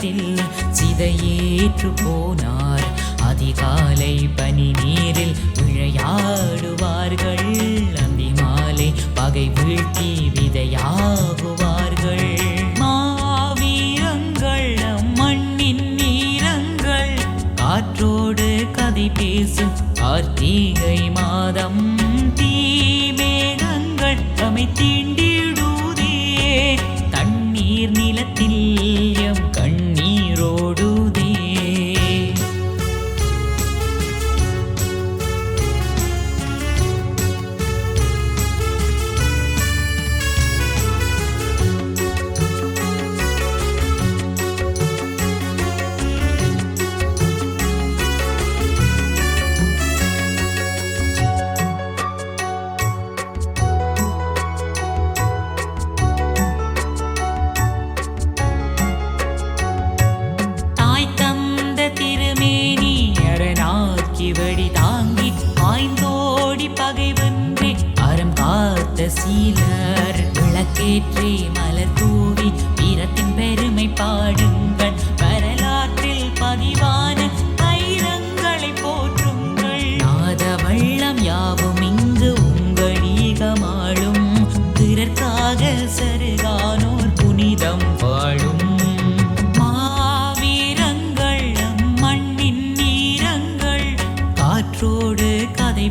மனதில் சிதையேற்று போனார் அதிகாலை பனி நீரில் விளையாடுவார்கள். அந்தி மாலை பகை வீழ்த்தி விதையாகுவார்கள். மாவீரங்கள் மண்ணின் நீரங்கள் காற்றோடு கதை பேசும் கார்த்திகை மாதம். தீமேகங்கள் தமை தீண்டிடுதே ஆய்ந்தோடி பகை வென்றே அறம் காத்த சீலர். விளக்கேற்றே மலர் தூவி வீரத்தின் பெருமை பாடுங்கள். வரலாற்றில் பதிவான தைரங்களை போற்றுங்கள். நாத வள்ளம் யாவும் இங்கு உங்கள் ஈகமாளும். பிறர்க்காக சரு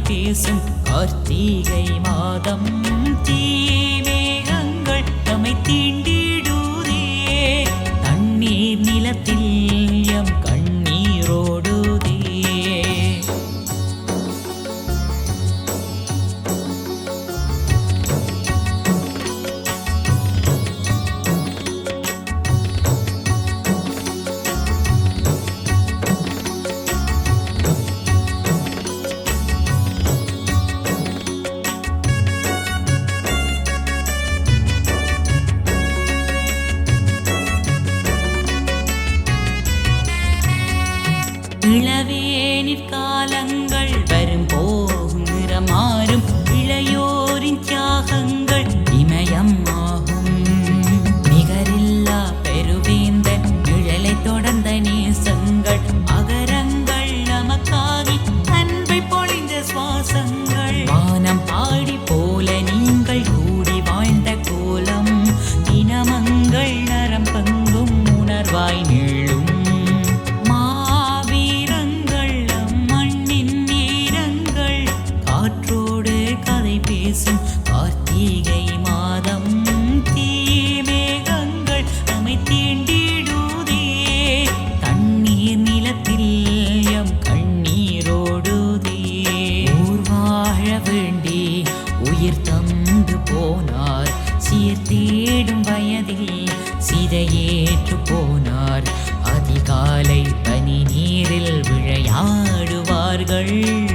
பேசும் கார்த்திகை மாதம் தீ இளவே நிற்காலங்கள் வரும் போகும் நிறமாறும் இளையோரின் தியாகங்கள் போனார். சீர்தேடும் வயதில் சிதையேற்று போனார். அதிகாலை பனி நீரில் விளையாடுவார்கள்.